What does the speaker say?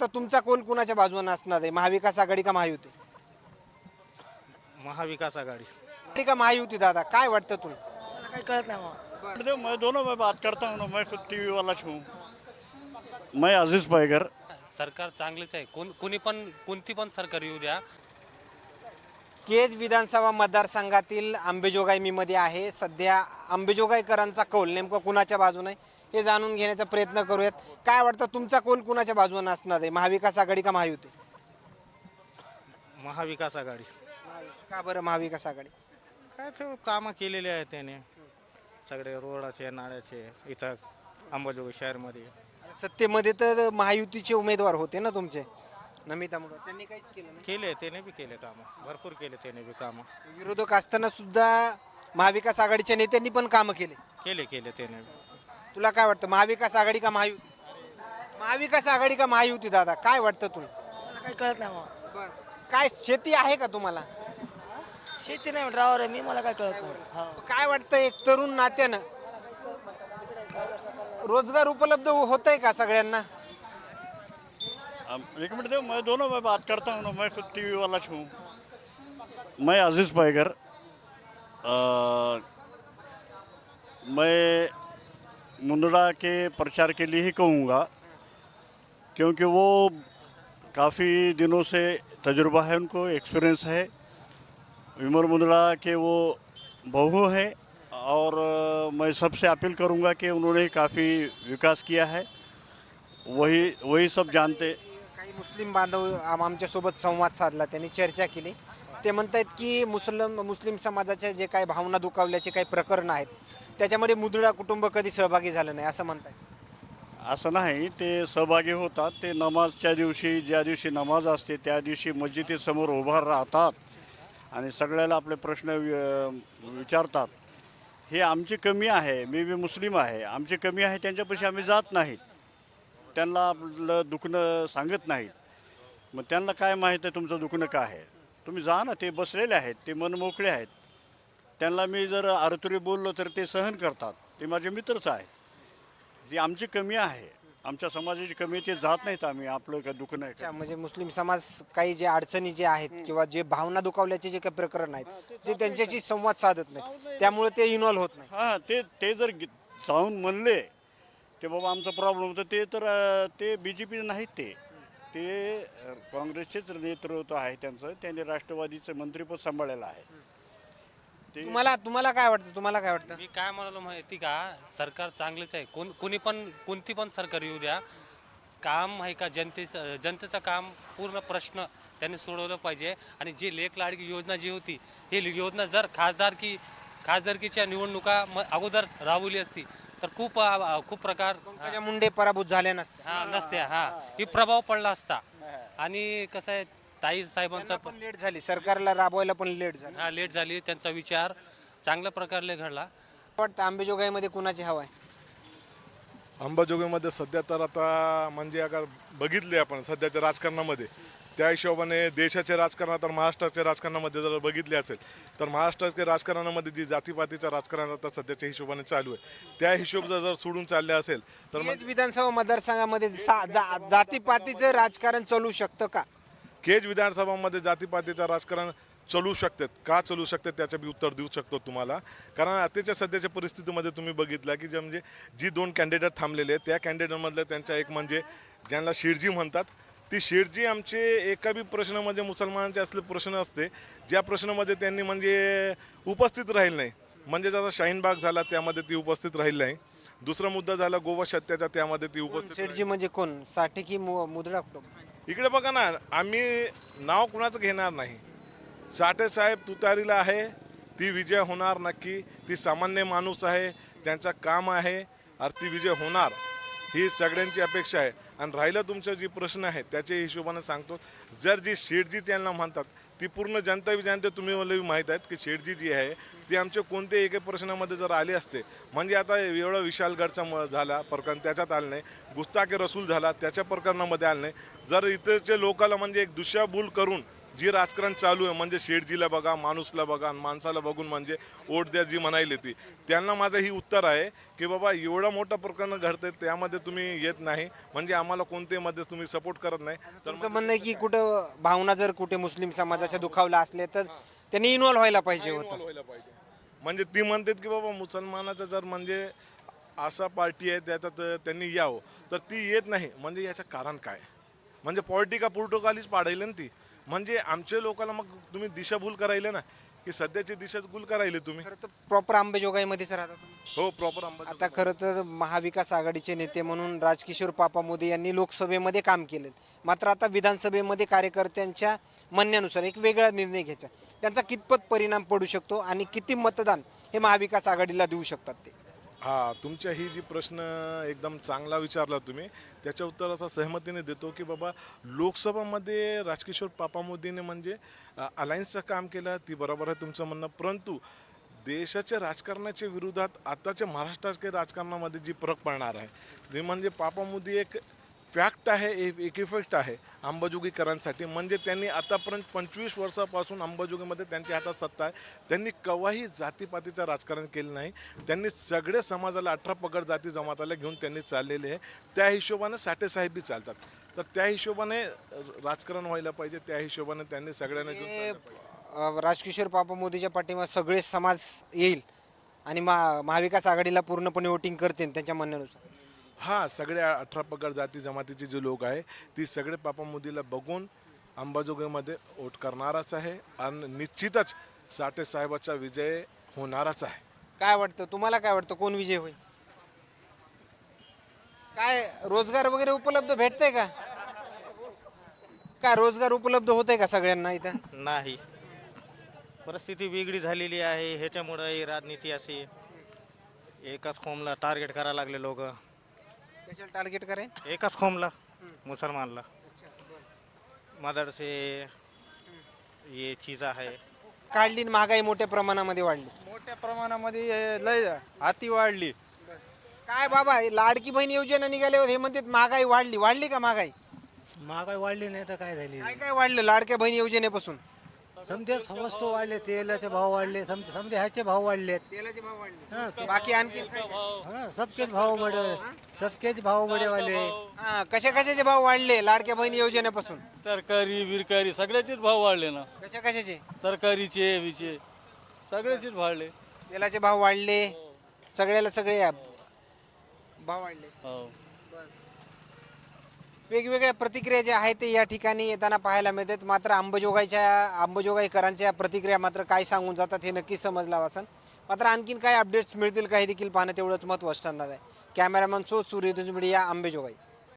वाटतं तुमचा कोल कुणाच्या बाजूने असणार आहे? महाविकास आघाडी का महायुती? महाविकास आघाड़ी. आघाडी का महायुती दादा? काय वाटतं तुला मला काही कळत नाही मग देखो मैं दोनों में बात करता हूँ ना मैं खुद टीवी वाला हूँ मैं अजीज पैगर सरकार चांगलीच आहे. कोण कोणी पण कोणती पण सरकार येऊ द्या. केज विधानसभा मतदारसंघातील अंबेजोगाई मी मध्ये आहे. सध्या अंबेजोगाईकरांचा कौल नेमकं कुणाच्या बाजूने आहे? हे जाणून घेण्याचा प्रयत्न करूयात. काय वाटतं तुमचा कौल कुणाच्या बाजूने असणार आहे? महाविकास आघाडी का महायुती? महाविकास आघाडी. का बरं महाविकास आघाडी? काय ते कामं केलेले आहेत त्याने. सगळे रोडाचे नाल्याचे इथं अंबाजोगाई शहरमध्ये. सत्तेमध्ये तर महायुतीचे उमेदवार होते ना तुमचे? नमिता मुलं त्यांनी काहीच केलं नाही? केले त्याने बी केले कामं. भरपूर केले त्याने बी कामं. विरोधक असताना सुद्धा महाविकास आघाडीच्या नेत्यांनी पण कामं केले. केले केले त्याने बी. तुला काय वाटतं महाविकास आघाडी का महायुती महाविकास आघाडी का महायुती दादा? काय वाटतं तुला? मला काही कळत नाही मग. बरं. काय शेती आहे का तुम्हाला? शेती नाही ड्रायव्हर आहे मी मला काय कळत नाही. हा. काय वाटतं एक तरुण नात्यानं? रोजगार उपलब्ध होत आहे का सगळ्यांना? अब एक मिनट दो मैं दोनों में बात करता हूँ ना मैं खुद टीवी वाला हूँ मैं अजीज मैं मुंदड़ा के प्रचार के लिए ही कहूँगा क्योंकि वो काफ़ी दिनों से तजुर्बा है उनको एक्सपीरियंस है। विमर मुंदड़ा के वो बहू है और मैं सबसे अपील करूँगा कि उन्होंने काफ़ी विकास किया है। वही वही सब जानते। काही मुस्लिम बांधव आम- आमच्यासोबत संवाद साधला त्यांनी चर्चा केली. ते म्हणत आहेत की मुस्लिम मुस्लिम समाजाच्या जे काही भावना दुखावल्याचे काही प्रकरण आहेत त्याच्यामध्ये मुदळा कुटुंब कधी सहभागी झालं नाही असं म्हणताय? असं नाही ते सहभागी होतात. ते नमाजच्या दिवशी ज्या दिवशी नमाज असते त्या दिवशी मस्जिदीसमोर उभा राहतात आणि सगळ्याला आपले प्रश्न वि- विचारतात. हे आमची कमी आहे मी बी मुस्लिम आहे. आमची कमी आहे त्यांच्यापाशी आम्ही जात नाहीत त्यांना आपलं दुखणं सांगत नाहीत. मग त्यांना काय माहीत आहे तुमचं दुखणं काय आहे? तुम्ही जा ना ते बसलेले आहेत ते मन मोकळे आहेत. त्यांना मी जर आरतुरी बोललो तर ते सहन करतात. ते माझे मित्रच आहेत. जी आमची कमी आहे आमच्या समाजाची कमी ते जात नाहीत आम्ही आपलं काय दुखणं आहे अच्छा. म्हणजे मुस्लिम समाज काही जे अडचणी जे आहेत किंवा जे भावना दुखावल्याचे जे काही प्रकरण आहेत ते त्यांच्याशी संवाद साधत नाही त्यामुळे ते इन्व्हॉल्व्ह होत नाही हां ते ते जर गे- जाऊन म्हणले की बाबा आमचा प्रॉब्लेम होतं ते तर अं, ते बी जे पी नाहीत ते. ते अं, काँग्रेसचेच नेतृत्व आहे त्यांचं त्यांनी राष्ट्रवादीचं मंत्रीपद सांभाळलेलं आहे. ते तुम्हाला तुम्हाला काय वाटतं? तुम्हाला काय वाटतं? मी काय म्हणालो माहिती का? सरकार चांगलीच आहे. कोण कोणी पण कोणती पण सरकार येऊ द्या. काम आहे का? जनतेचं जनतेचं काम पूर्ण प्रश्न त्यांनी सोडवलं पाहिजे. आणि जी लेख लाडकी योजना जी होती ही योजना जर खासदार की खासदारकीच्या निवडणुका म अगोदर राबवली असती तर खूप अ, खूप प्रकार पंकजा मुंडे पराभूत झाले नसते. हा नसत्या हा. ही प्रभाव पडला असता. आणि कसं आहे ताई साहेबांचा त्यांना पण लेट झाली. सरकारला राबवायला पण लेट झाली. हा लेट झाली. त्यांचा विचार चांगल्या प्रकारे घडला. वाटतं आंबेजोगाईमध्ये कुणाची हवा आहे? अंबाजोगाईमध्ये सध्या तर आता म्हणजे अगर बघितले आपण सध्याच्या राजकारणामध्ये त्या हिशोबाने देशाच्या राजकारणात तर महाराष्ट्राच्या राजकारणामध्ये जर बघितले असेल तर महाराष्ट्राच्या राजकारणामध्ये जी जातीपातीचं राजकारण आता सध्याच्या हिशोबाने चालू आहे त्या हिशोब जर जर सोडून चालले असेल तर मग विधानसभा मतदारसंघामध्ये जा- जातीपातीचं राजकारण चालू शकतं का? केज विधानसभामध्ये जातीपातीचं राजकारण चालू शकतात का चालू शकतात त्याचं बी उत्तर देऊ शकतो तुम्हाला. कारण आताच्या सध्याच्या परिस्थितीमध्ये तुम्ही बघितलं की जे म्हणजे जी दोन कॅन्डिडेट थांबलेले आहेत त्या कॅन्डिडेटमधलं त्यांचा एक म्हणजे ज्यांना शिरजी म्हणतात ती शिरजी आमचे एका बी प्रश्नामध्ये मुसलमानांचे असले प्रश्न असते ज्या प्रश्नामध्ये त्यांनी म्हणजे उपस्थित राहील नाही. म्हणजे जसा शाहीनबाग झाला त्यामध्ये ती उपस्थित राहील नाही. दुसरा मुद्दा झाला गोवा सत्याचा त्यामध्ये ती उपस्थित शेठजी म्हणजे कोण? साठी की मु- मुद्रा इकडे बघा ना आम्ही नाव कुणाचं घेणार नाही. साठे साहेब तुतारीला आहे ती विजय होणार नक्की. ती सामान्य माणूस आहे त्यांचं काम आहे आणि ती विजय होणार ही सगळ्यांची अपेक्षा आहे. आणि राहिलं तुमचं जी प्रश्न आहे त्याच्या हिशोबाने सांगतो. जर जी शेटजी त्यांना म्हणतात ती पूर्ण जनता बी जनते तुम्ही मला माहीत आहेत की शेटजी जी आहे ती आमच्या कोणत्याही एके प्रश्नामध्ये जर आली असते म्हणजे आता एवढा विशालगडचा म झाला प्रकरण त्याच्यात आलं नाही. गुस्ताके रसूल झाला त्याच्या प्रकरणामध्ये आलं नाही. जर इथेचे लोकाला म्हणजे एक दुशाभूल करून जी राजकारण चालू आहे म्हणजे शेठजीला बघा माणूसला बघा माणसाला बघून म्हणजे ओट द्या जी म्हणायली ती. त्यांना माझं ही उत्तर आहे की बाबा एवढं मोठं प्रकरण घडतंय त्यामध्ये तुम्ही येत नाही. म्हणजे आम्हाला कोणत्याही मध्ये तुम्ही सपोर्ट करत नाही. तर तुमचं म्हणणं आहे की कुठं भावना जर कुठे मुस्लिम समाजाच्या दुखावल्या असल्या तर त्यांनी इन्व्हॉल्व व्हायला पाहिजे होतं. व्हायला पाहिजे. म्हणजे ती म्हणतात की बाबा मुसलमानाचं जर म्हणजे असा पार्टी आहे त्याच्यात त्यांनी यावं तर ती येत नाही. म्हणजे याचं कारण काय? म्हणजे पॉलिटिका पोर्टोकालीच पाडायला ना ती? म्हणजे आमच्या लोकांना मग तुम्ही दिशाभूल करायले ना की सध्याची दिशा गुल करायले तुम्ही. खरं तर प्रॉपर आंबेजोगाईमध्येच राहतात तुम्ही. हो प्रॉपर अंबाजोगाई आता खरं तर महाविकास आघाडीचे नेते म्हणून राजकिशोर पापा मोदी यांनी लोकसभेमध्ये काम केले मात्र आता विधानसभेमध्ये कार्यकर्त्यांच्या म्हणण्यानुसार एक वेगळा निर्णय घ्यायचा. त्यांचा कितपत परिणाम पडू शकतो आणि किती मतदान हे महाविकास आघाडीला देऊ शकतात ते? हा तुमच्या ही जी प्रश्न एकदम चांगला विचारला तुम्ही त्याच्या उत्तराचा सहमतीने देतो की बाबा लोकसभामध्ये राजकिशोर पापामोदीने म्हणजे अलायन्सचं काम केलं ती बरोबर आहे तुमचं म्हणणं. परंतु देशाच्या राजकारणाच्या विरोधात आताच्या महाराष्ट्राच्या राजकारणामध्ये जी फरक पडणार आहे ते म्हणजे पापामोदी एक फॅक्ट आहे एक इफेक्ट आहे. अंबाजोगीकरांसाठी म्हणजे त्यांनी आतापर्यंत पंचवीस वर्षापासून अंबाजोगीमध्ये त्यांच्या हातात सत्ता आहे. त्यांनी केव्हाही जातीपातीचं राजकारण केलं नाही. त्यांनी सगळे समाजाला अठरा पगड जाती जमाताला घेऊन त्यांनी चाललेले आहे. त्या हिशोबाने साठेसाहेब चालतात. तर त्या हिशोबाने राजकारण व्हायला पाहिजे. त्या हिशोबाने त्यांनी सगळ्यांना घेऊन चाललं पाहिजे. अ, राजकिशोर पापा मोदीच्या पाठीमा सगळे समाज येईल आणि महा महाविकास आघाडीला पूर्णपणे वोटिंग करतील त्यांच्या म्हणण्यानुसार. हा सगळ्या अठरा पगड जाती जमातीचे जे लोक आहे ती सगळे पापा मोदीला बघून अंबाजोगाईमध्ये वोट करणारच आहे आणि निश्चितच साठे साहेबाचा विजय होणारच आहे. काय वाटतं? तुम्हाला काय वाटतं? कोण विजय होईल? काय रोजगार वगैरे उपलब्ध भेटतंय का? काय रोजगार उपलब्ध होतंय का सगळ्यांना इथं? नाही. परिस्थिती वेगळी झालेली आहे ह्याच्यामुळं ही राजनीती अशी एकाच खोमला टार्गेट करायला लागले लोक. स्पेशल टार्गेट करेन एकाच खोमला मुसलमानला. मदरसे ये चीज आहे. काढली आणि महागाई मोठ्या प्रमाणामध्ये वाढली. मोठ्या प्रमाणामध्ये हे लय हाती वाढली. काय बाबा हे लाडकी बहीण योजना निघाल्यावर हे म्हणतात महागाई वाढली. वाढली का महागाई? महागाई वाढली नाही तर काय झाली? काय काय वाढलं लाडक्या बहीण योजनेपासून? समजे वस्तू वाढले तेलाचे भाव वाढले समजे समजे ह्याचे भाव वाढलेत. तेलाचे भाव वाढले. हाँ, ते- बाकी आणखी हाँ, सबकेच भाव बढे सबकेच भाव बढे वाले हा कशा कशाचे भाव वाढले लाडक्या बहीण योजनेपासून? तरकारी बिरकारी सगळ्याचेच भाव वाढले ना. कशा कशाचे? तरकारीचे विचे सगळ्याचेच वाढले. तेलाचे भाव वाढले सगळ्याला सगळे भाव वाढले. हो. वेगवेगळ्या प्रतिक्रिया ज्या आहेत ते या ठिकाणी येताना पाहायला मिळतात. मात्र अंबजोगाईच्या अंबजोगाईकरांच्या प्रतिक्रिया मात्र काय सांगून जातात हे नक्कीच समजलं वासन मात्र आणखीन काय अपडेट्स मिळतील काही देखील पाहणं तेवढंच महत्त्व असणार आहे. कॅमेरामन सो सूर्य मीडिया अंबेजोगाई